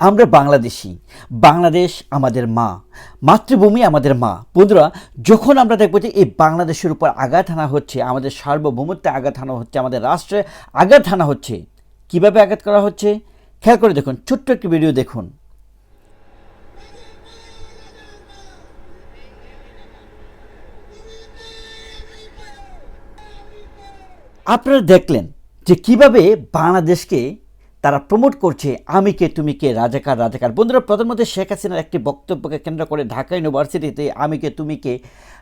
আমরা বাংলাদেশি। বাংলাদেশ আমাদের মা। মাতৃভূমি আমাদের মা। বন্ধুরা, যখন আমরা দেখব যে এই বাংলাদেশের উপর আঘাত হানা হচ্ছে, আমাদের সার্বভৌমত্বে আঘাত হানা হচ্ছে, আমাদের রাষ্ট্রে আঘাত হানা হচ্ছে, কীভাবে আঘাত করা হচ্ছে? খেয়াল করে দেখুন, ছোট্ট একটি ভিডিও দেখুন। আপনারা দেখলেন যে কীভাবে বাংলাদেশকে তারা প্রমোট করছে আমি কে, তুমি কে, রাজাকার রাজাকার। বন্ধুরা, প্রধানমন্ত্রী শেখ হাসিনার একটি বক্তব্যকে কেন্দ্র করে ঢাকা ইউনিভার্সিটিতে আমি কে, তুমি কে,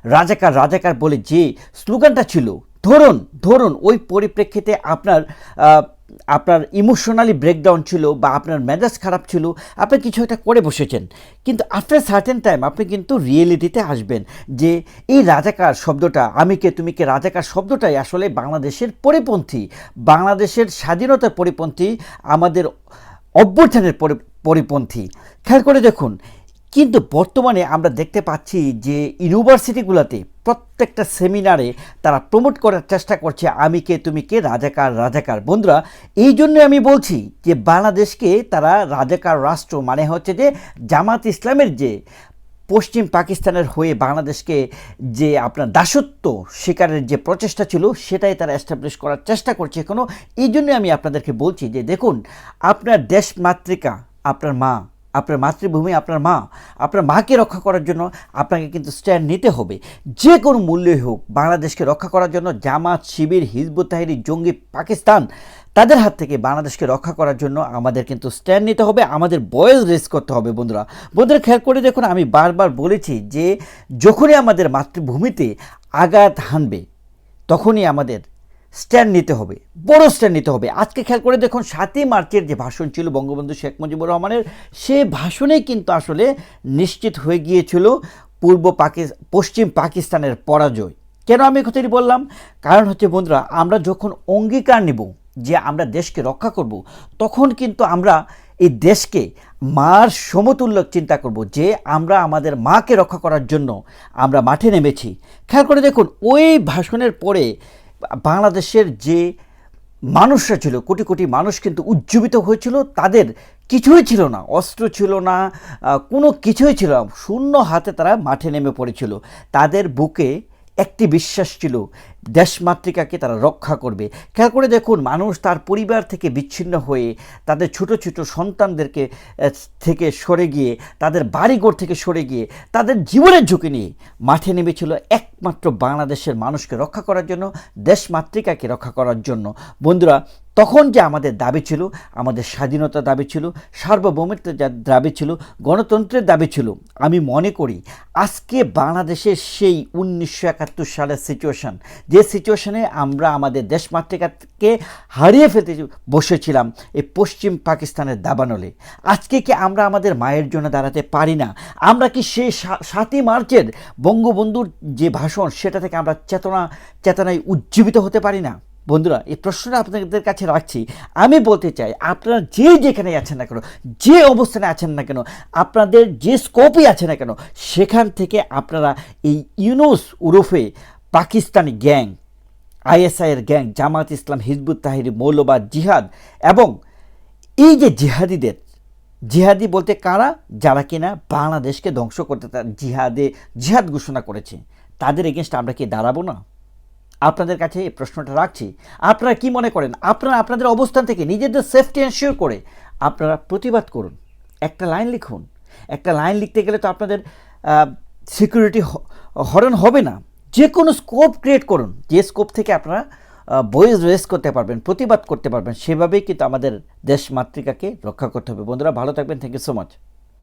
রাজাকার রাজাকার বলে যে স্লোগানটা ছিল ধরুন ধরুন, ওই পরিপ্রেক্ষিতে আপনার আপনার ইমোশনালি ব্রেকডাউন ছিল বা আপনার মেজাজ খারাপ ছিল, আপনি কিছু একটা করে বসেছেন। কিন্তু আফটার সার্টেন টাইম আপনি কিন্তু রিয়েলিটিতে আসবেন যে এই রাজাকার শব্দটা, আমি কে, তুমি কে, রাজাকার শব্দটাই আসলে বাংলাদেশের পরিপন্থী। বাংলাদেশের স্বাধীনতার পরিপন্থী, আমাদের অভ্যুত্থানের পরি- পরিপন্থী। খেয়াল করে দেখুন কিন্তু বর্তমানে আমরা দেখতে পাচ্ছি যে ইউনিভার্সিটিগুলোতে প্রত্যেকটা সেমিনারে তারা প্রমোট করার চেষ্টা করছে, আমি কে, তুমি কে, রাজাকার রাজাকার। বন্ধুরা, এই জন্য আমি বলছি যে বাংলাদেশকে তারা রাজাকার রাষ্ট্র মানে হচ্ছে যে জামাত ইসলামের যে পশ্চিম পাকিস্তানের হয়ে বাংলাদেশকে যে আপনার দাসত্ব শিকারের যে প্রচেষ্টা ছিল, সেটাই তারা এস্টাবলিশ করার চেষ্টা করছে এখনও এই জন্য আমি আপনাদেরকে বলছি যে দেখুন, আপনার দেশ মাতৃকা আপনার মা আপনার মাতৃভূমি, আপনার মা, আপনার মাকে রক্ষা করার জন্য আপনাকে কিন্তু স্ট্যান্ড নিতে হবে। যে কোনো মূল্যই হোক, বাংলাদেশকে রক্ষা করার জন্য জামাত, শিবির, হিজবুত তাহিরি, জঙ্গি, পাকিস্তান, তাদের হাত থেকে বাংলাদেশকে রক্ষা করার জন্য আমাদের কিন্তু স্ট্যান্ড নিতে হবে, আমাদের বয়েস রেস করতে হবে বন্ধুরা। বন্ধুরা, খেয়াল করে দেখুন, আমি বারবার বলেছি যে যখনই আমাদের মাতৃভূমিতে আঘাত হানবে, তখনই আমাদের স্ট্যান্ড নিতে হবে, বড় স্ট্যান্ড নিতে হবে। আজকে খেয়াল করে দেখুন, সাতই মার্চের যে ভাষণ ছিল বঙ্গবন্ধু শেখ মুজিবুর রহমানের, সে ভাষণেই কিন্তু আসলে নিশ্চিত হয়ে গিয়েছিল পূর্ব পাকি, পশ্চিম পাকিস্তানের পরাজয়। কেন আমি কথাটি বললাম? কারণ হচ্ছে বন্ধুরা, আমরা যখন অঙ্গীকার নিব যে আমরা দেশকে রক্ষা করব, তখন কিন্তু আমরা এই দেশকে মার সমতুল্য চিন্তা করব যে আমরা আমাদের মাকে রক্ষা করার জন্য আমরা মাঠে নেমেছি। খেয়াল করে দেখুন, ওই ভাষণের পরে বাংলাদেশের যে মানুষরা ছিল, কোটি কোটি মানুষ কিন্তু উজ্জীবিত হয়েছিল, তাদের কিছুই ছিল না, অস্ত্র ছিল না কোনো কিছুই ছিল না, শূন্য হাতে তারা মাঠে নেমে পড়েছিল। তাদের বুকে একটি বিশ্বাস ছিল দেশমাতৃকাকে তারা রক্ষা করবে। খেয়াল করে দেখুন, মানুষ তার পরিবার থেকে বিচ্ছিন্ন হয়ে তাদের ছোট ছোট সন্তানদেরকে থেকে সরে গিয়ে, তাদের বাড়িঘর থেকে সরে গিয়ে, তাদের জীবনের ঝুঁকি নিয়ে মাঠে নেমেছিল একমাত্র বাংলাদেশের মানুষকে রক্ষা করার জন্য, দেশমাতৃকাকে রক্ষা করার জন্য। বন্ধুরা তখন যে আমাদের দাবি ছিল, আমাদের স্বাধীনতার দাবি ছিল, সার্বভৌমত্বের যা দাবি ছিল, গণতন্ত্রের দাবি ছিল, আমি মনে করি আজকে বাংলাদেশের সেই উনিশশো একাত্তর সালের সিচুয়েশান যে সিচুয়েশানে আমরা আমাদের দেশমাতৃকাকে হারিয়ে ফেলতে বসেছিলাম, এই পশ্চিম পাকিস্তানের দাবানলে। আজকে কি আমরা আমাদের মায়ের জন্য দাঁড়াতে পারি না? আমরা কি সেই সাতই মার্চের বঙ্গবন্ধুর যে ভাষণ, সেটা থেকে আমরা চেতনা, চেতনায় উজ্জীবিত হতে পারি না? বন্ধুরা, এই প্রশ্নটা আপনাদের কাছে রাখছি। আমি বলতে চাই, আপনারা যে যেখানে আছেন না কেন, যে অবস্থানে আছেন না কেন, আপনাদের যে স্কোপই আছে না কেন, সেখান থেকে আপনারা এই ইউনুস উরফে পাকিস্তানি গ্যাং, আইএসআইয়ের গ্যাং জামাত ইসলাম, হিজবুত তাহিরি, মৌলবাদ, জিহাদ এবং এই যে জিহাদিদের, জিহাদি বলতে কারা? যারা কিনা বাংলাদেশকে ধ্বংস করতে জিহাদে জিহাদ ঘোষণা করেছে। তাদের এগেনস্ট আমরা কি দাঁড়াবো না? আপনাদের কাছে এই প্রশ্নটা রাখছি। আপনারা কি মনে করেন? আপনারা আপনাদের অবস্থান থেকে নিজেদের সেফটি এনশিওর করে আপনারা প্রতিবাদ করুন। একটা লাইন লিখুন। একটা লাইন লিখতে গেলে তো আপনাদের সিকিউরিটি হরণ হবে না। যে কোনো স্কোপ ক্রিয়েট করুন। যে স্কোপ থেকে আপনারা বয়েজ রেস করতে পারবেন, প্রতিবাদ করতে পারবেন, সেভাবেই কিন্তু আমাদের দেশ মাতৃকাকে রক্ষা করতে হবে। বন্ধুরা, ভালো থাকবেন। Thank you so much